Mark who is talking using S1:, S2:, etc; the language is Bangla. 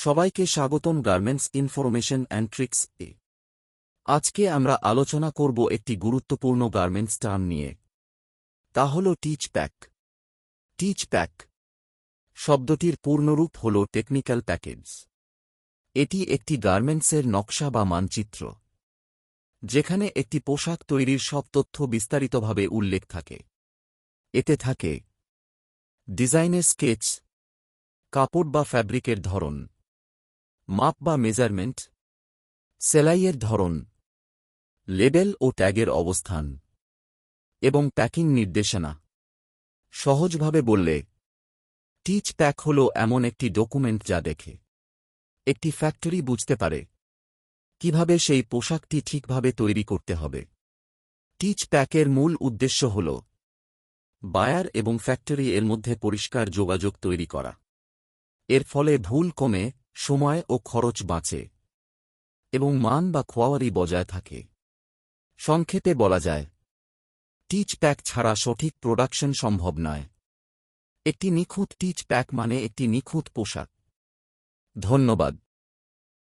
S1: সবাইকে স্বাগতম গার্মেন্টস ইনফরমেশন অ্যান্ড ট্রিক্স এ। আজকে আমরা আলোচনা করব একটি গুরুত্বপূর্ণ গার্মেন্টস টার্ম নিয়ে। তা হল টিচ প্যাক টিচ প্যাক শব্দটির পূর্ণরূপ হল টেকনিক্যাল প্যাকেজ এটি একটি গার্মেন্টসের নকশা বা মানচিত্র, যেখানে একটি পোশাক তৈরির সব তথ্য বিস্তারিতভাবে উল্লেখ থাকে। এতে থাকে ডিজাইনের স্কেচ কাপড় বা ফ্যাব্রিকের ধরন মাপ বা মেজারমেন্ট, সেলাইয়ের ধরন, লেবেল ও ট্যাগের অবস্থান এবং প্যাকিং নির্দেশনা। সহজভাবে বললে, টিচ প্যাক হল এমন একটি ডকুমেন্ট যা দেখে একটি ফ্যাক্টরি বুঝতে পারে কীভাবে সেই পোশাকটি ঠিকভাবে তৈরি করতে হবে। টিচ প্যাকের মূল উদ্দেশ্য হল বায়ার এবং ফ্যাক্টরি এর মধ্যে পরিষ্কার যোগাযোগ তৈরি করা। এর ফলে ভুল কমে সময় ও খরচ বাঁচে এবং মান বা খোয়ারি বজায় থাকে। সংক্ষেপে বলা যায় টিচ প্যাক ছাড়া সঠিক প্রোডাকশন সম্ভব নয়। একটি নিখুঁত টিচ প্যাক মানে একটি নিখুঁত পোশাক। ধন্যবাদ।